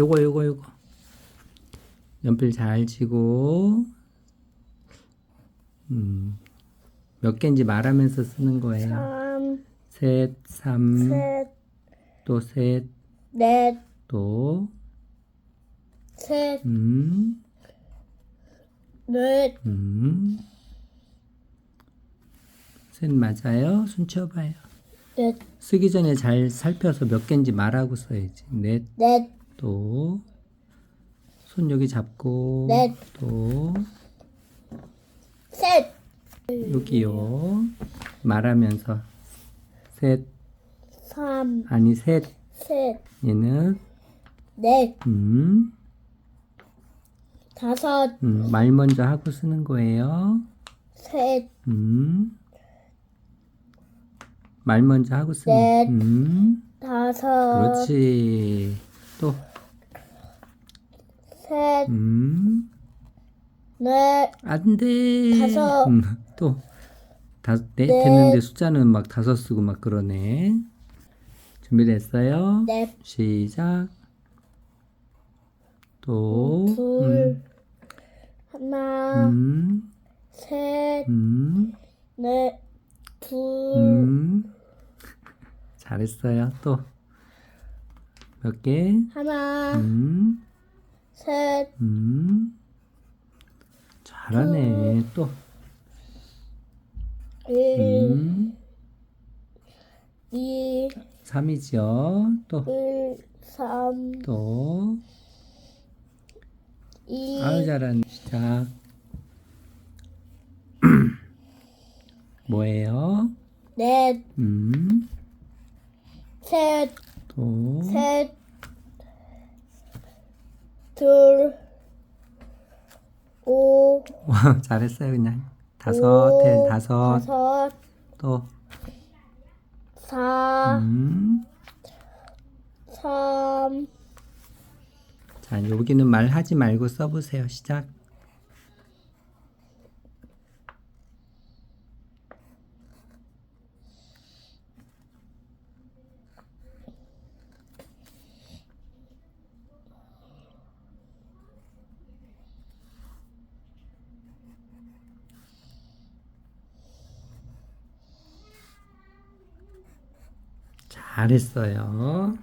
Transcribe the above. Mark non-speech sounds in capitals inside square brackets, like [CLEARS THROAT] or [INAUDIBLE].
요거 요거 요거 연필 잘 지고 음, 몇 개인지 말하면서 쓰는 거예요. 3, 셋, 삼, 셋, 또 셋, 넷, 또 셋, 음, 넷, 음. 셋 맞아요? 손 치워봐요. 넷, 쓰기 전에 잘 살펴서 몇 개인지 말하고 써야지. 넷, 넷, 또, 손 여기 잡고, 넷. 또, 셋, 여기요. 말하면서, 셋, 3, 아니, 셋, 셋, 얘는, 넷, 음, 다섯, 음, 말 먼저 하고 쓰는 거예요. 셋, 음, 말 먼저 하고 쓰는, 넷. 음, 다섯, 그렇지. 또, 셋, 음, 넷, 안 돼. 다섯. 음, 또, 다, 네, 넷. 됐는데 숫자는 막 다섯 쓰고 막 그러네. 준비됐어요? 넷, 시작. 또, 둘, 하나, 음, 셋, 음, 넷, 둘, 음. 잘했어요. 또, 몇 개? 하나, 음, 셋, 음. 잘하네. 또, 일, 음, 이, 3이죠. 또, 일, 삼, 또, 이, 아유 잘하네. 시작. [CLEARS THROAT] 뭐예요? 넷, 음, 셋, 또, 셋, 둘, 오, 와, [LAUGHS] 잘했어요 그냥. 다섯, 오, 대 다섯, 다섯, 또, 사, 음. 삼, 자, 여기는 말하지 말고 써보세요. 시작. 잘했어요.